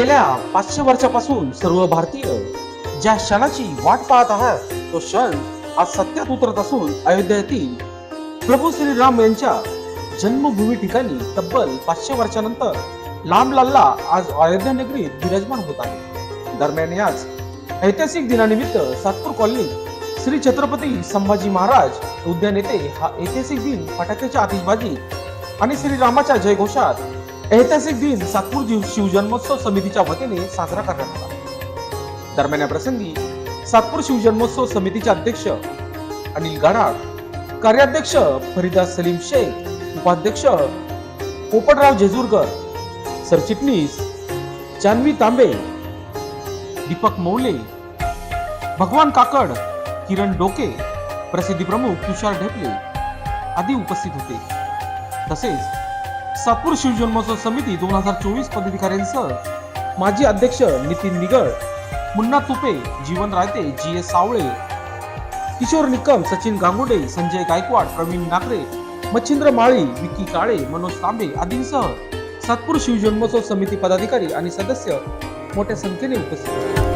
गेल्या पाचशे वर्षापासून सर्व भारतीय ज्या क्षणाची वाट पाहत आहात तो क्षण आज सत्यात उतरत असून अयोध्या येथील प्रभू श्रीराम यांच्या जन्मभूमी ठिकाणी तब्बल पाचशे वर्षानंतर लांब लल्ला आज अयोध्या नगरीत विराजमान होत आहे. दरम्यान याच ऐतिहासिक दिनानिमित्त सातपूर कॉलनीत श्री छत्रपती संभाजी महाराज उद्यान येथे हा ऐतिहासिक दिन फटाक्याच्या आतिषबाजी आणि श्रीरामाच्या जयघोषात ऐतिहासिक दिन सातपूर शिवजन्मोत्सव समितीच्या वतीने साजरा करण्यात आला. दरम्यान या प्रसंगी सातपूर शिवजन्मोत्सव समितीचे अध्यक्ष अनिल गाराड कार्याध्यक्ष फरीदा सलीम शेख उपाध्यक्ष पोपटराव जेजूरकर सरचिटणीस जानवी तांबे दीपक मौले भगवान काकड किरण डोके प्रसिद्धी प्रमुख तुषार ढेपले आदी उपस्थित होते. तसेच सातपूर शिवजन्मोत्सव समिती दोन हजार चोवीस पदाधिकाऱ्यांसह माजी अध्यक्ष नितीन निगळ मुन्ना तुपे जीवन रायते जी एस सावळे किशोर निकम सचिन गांगुडे संजय गायकवाड प्रवीण नागरे मच्छिंद्र माळी विकी काळे मनोज तांबे आदींसह सातपूर शिवजन्मोत्सव समिती पदाधिकारी आणि सदस्य मोठ्या संख्येने उपस्थित होते.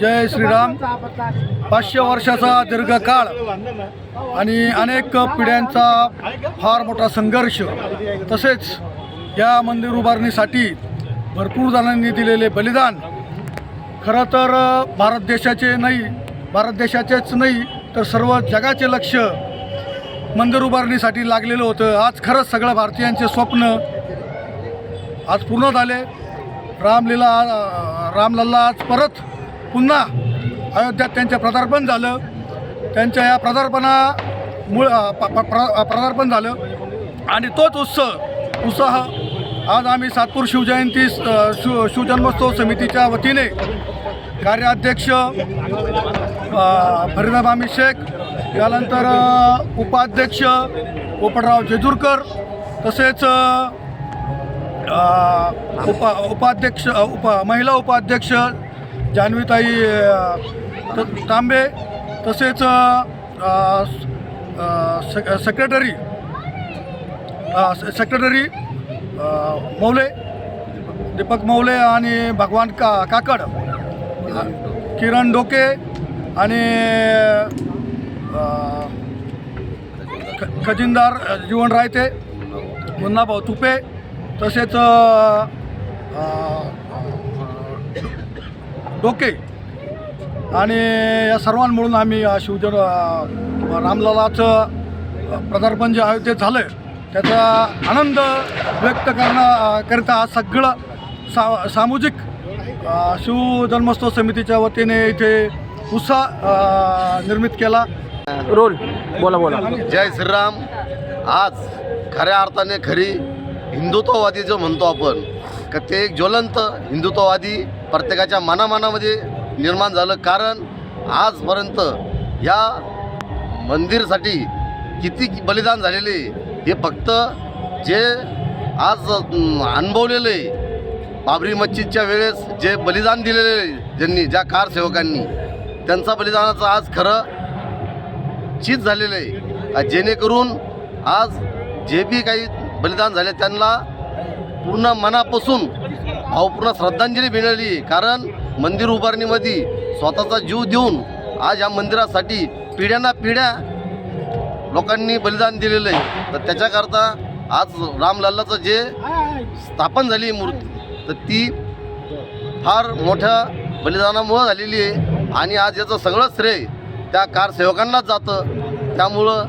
जय श्रीराम. पाचशे वर्षाचा दीर्घकाळ आणि अनेक पिढ्यांचा फार मोठा संघर्ष. तसेच या मंदिर उभारणीसाठी भरपूर जणांनी दिलेले बलिदान. खरं तर भारत देशाचे नाही भारत देशाचेच नाही तर सर्व जगाचे लक्ष मंदिर उभारणीसाठी लागलेलं होतं. आज खरंच सगळं भारतीयांचे स्वप्न आज पूर्ण झाले. रामलीला रामलल्ला आज परत पुन्हा अयोध्यात त्यांचे प्रदार्पण झालं. त्यांच्या या पदार्पणामुळं प- प- प्र- पदार्पण झालं. आणि तोच उत्सव उत्साह आज आम्ही सातपूर शिवजयंती शिव शिवजन्मोत्सव समितीच्या वतीने कार्याध्यक्ष फरीदाबामी शेख त्यानंतर उपाध्यक्ष पोपटराव जेजूरकर तसेच उपा उपाध्यक्ष उप महिला उपाध्यक्ष जान्हवीताई त- तांबे तसेच सेक्रेटरी से- सेक्रेटरी मौले दीपक मौले आणि भगवान का काकड किरण डोके आणि ख- खजिनदार जीवन रायते मुन्नाभाऊ तुपे तसेच डोके आणि या सर्वांमिळून आम्ही शिवजन रामलालाचं पदार्पण जे अयोध्येत झालं आहे त्याचा आनंद व्यक्त करणं करिता आज सगळं सा सामाजिक शिवजन्मोत्सव समितीच्या वतीने इथे उत्साह निर्मित केला. रोल बोला बोला. जय श्रीराम. आज खऱ्या अर्थाने खरी हिंदुत्ववादी जो म्हणतो आपण का ते एक ज्वलंत हिंदुत्ववादी प्रत्येकाच्या मनामनामध्ये निर्माण झालं. कारण आजपर्यंत या मंदिरसाठी किती बलिदान झालेले हे फक्त जे आज अनुभवलेले अनुभवलेलं आहे. बाबरी मस्जिदच्या वेळेस जे बलिदान दिलेले ज्यांनी ज्या कारसेवकांनी त्यांचा बलिदानाचं आज खरं चीज झालेलं आहे. जेणेकरून आज जे बी काही बलिदान झाले त्यांना पूर्ण मनापासून भावपूर्ण श्रद्धांजली मिळाली. कारण मंदिर उभारणीमध्ये स्वतःचा जीव देऊन आज या मंदिरासाठी पिढ्यांना पिढ्या लोकांनी बलिदान दिलेलं आहे. तर त्याच्याकरता आज रामलल्लाचं जे स्थापन झाली मूर्ती तर ती फार मोठ्या बलिदानामुळं झालेली आहे. आणि आज याचं सगळं श्रेय त्या कारसेवकांनाच जातं. त्यामुळं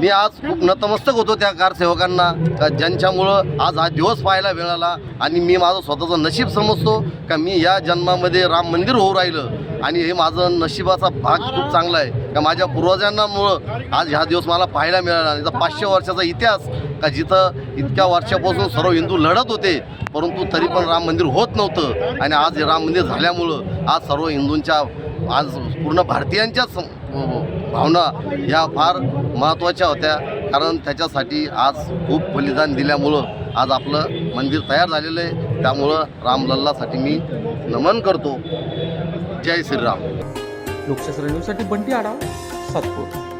मी आज खूप नतमस्तक होतो त्या कारसेवकांना का ज्यांच्यामुळं आज हा दिवस पाहायला मिळाला आणि मी माझं स्वतःचं नशीब समजतो का मी या जन्मामध्ये राम मंदिर होऊ राहिलं आणि हे माझं नशिबाचा भाग खूप चांगला आहे. का माझ्या पूर्वजांनामुळं आज ह्या दिवस मला पाहायला मिळाला आणि पाचशे वर्षाचा इतिहास का जिथं इतक्या वर्षापासून सर्व हिंदू लढत होते परंतु तरी पण राम मंदिर होत नव्हतं. आणि आज हे राम मंदिर झाल्यामुळं आज सर्व हिंदूंच्या आज पूर्ण भारतीयांच्याच भावना ह्या फार महत्त्वाच्या होत्या. कारण त्याच्यासाठी आज खूप बलिदान दिल्यामुळं आज आपलं मंदिर तयार झालेलं आहे. त्यामुळं रामलल्लासाठी मी नमन करतो. जय श्रीराम. लोकशास्त्र न्यूजसाठी बंटी आढाव सातपूर.